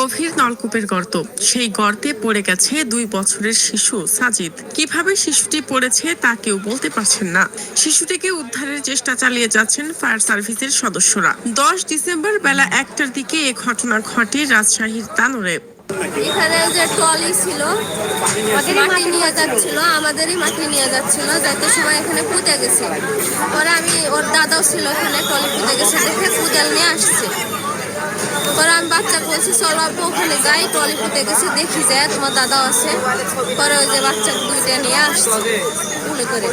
গভীর নলকূপের গর্ত। সেই গর্তে পড়ে গেছে দুই বছরের শিশু সাজিদ। কীভাবে শিশুটি পড়েছে তা কেউ বলতে পারছেন না। শিশুটিকে উদ্ধারের চেষ্টা চালিয়ে যাচ্ছেন ফায়ার সার্ভিসের সদস্যরা। দশ ডিসেম্বর বেলা একটার দিকে এ ঘটনা ঘটে রাজশাহীর তানোরে। এখানে যে ট্রলি ছিল মাটি নিয়ে যাচ্ছিল আমাদেরই মাটি নিয়ে যাচ্ছিল যাইতে সময় এখানে পুঁতে গেছে। পরে আমি ওর দাদাও ছিল ওখানে ট্রলি পুঁতে গেছে দেখে কুদাল নিয়ে আসছে। পরে আমি বাচ্চাকে বলছি চলো আপু ওখানে যাই ট্রলি পুঁতে গেছে দেখি যায় তোমার দাদা আছে। পরে ওই যে বাচ্চা দুইটা নিয়ে আসছে। কুলে করে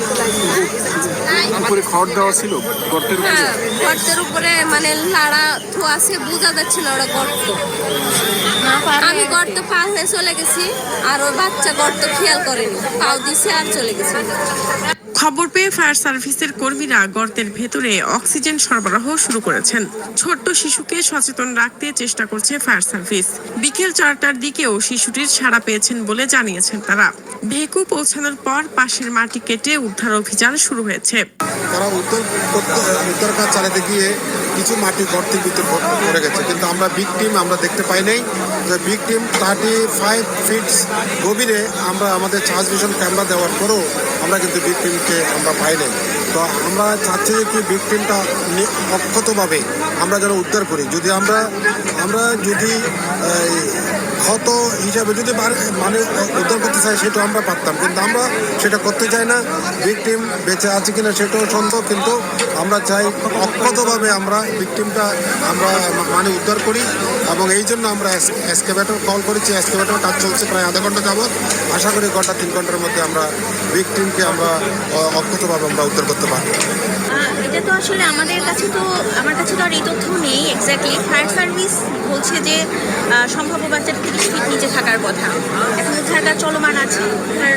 উপরে খড় দেওয়া ছিল? গর্তের উপরে? হ্যাঁ গর্তের উপরে মানে লাড়া থো আছে বোঝা যাচ্ছিল ওরা গর্ত। আমি গর্ত পার হয়ে চলে গেছি আর ওই বাচ্চা গর্ত খেয়াল করেনি। পাও দিছে আর চলে গেছে। খবর পেয়ে ফায়ার সার্ভিসের কর্মীরা গর্তের ভেতরে অক্সিজেন সরবরাহ শুরু করেছেন। ছোট্ট শিশুকে সচেতন রাখতে চেষ্টা করছে ফায়ার সার্ভিস। বিকেল চারটার দিকেও শিশুটির সাড়া পেয়েছেন বলে জানিয়েছেন তারা। ভেকু পৌঁছানোর পর পাশের মাটি কেটে উদ্ধার অভিযান শুরু হয়েছে। তারা উত্তর উত্তর কাজ চালাতে গিয়ে কিছু মাটি গর্তের ভিতর পড়ে গেছে। কিন্তু আমরা বিগ টিম আমরা দেখতে পাই নাই যে big team thirty five fits গভীরে আমরা আমাদের চার্জ ভিশন ক্যামেরা দেওয়ার পরেও আমরা কিন্তু বিগ আমরা পাই নাই। তো আমরা চাচ্ছি যে কি বিগ অক্ষতভাবে আমরা যেন উদ্ধার করি। যদি আমরা আমরা যদি ক্ষত হিসাবে যদি মানে উদ্ধার করতে চাই সেটা আমরা পারতাম, কিন্তু আমরা সেটা করতে চাই না। ভিকটিম বেঁচে আছে কিনা সেটাও সন্দেহ, কিন্তু আমরা চাই অক্ষতভাবে আমরা ভিকটিমটা আমরা মানে উদ্ধার করি এবং এই জন্য আমরা এসকেভেটর কল করেছি। এসকেভেটর কাজ চলছে প্রায় আধা ঘণ্টা যাবৎ। আশা করি ঘণ্টা তিন ঘণ্টার মধ্যে আমরা ভিকটিমকে আমরা অক্ষতভাবে আমরা উদ্ধার করতে পারব। এটা তো আসলে আমাদের কাছে তো আমার কাছে তো আর এই তথ্য এক্স্যাক্টলি ফায়ার সার্ভিস বলছে যে সম্ভাব্য বাচ্চাটা তিরিশ ফিট নিচে থাকার কথা। এখন উদ্ধার কাজ চলমান আছে। উদ্ধার,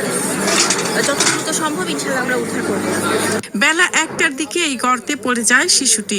যত সম্ভব ইনশাল্লাহ আমরা উদ্ধার করব। বেলা একটার দিকে এই গর্তে পড়ে যায় শিশুটি।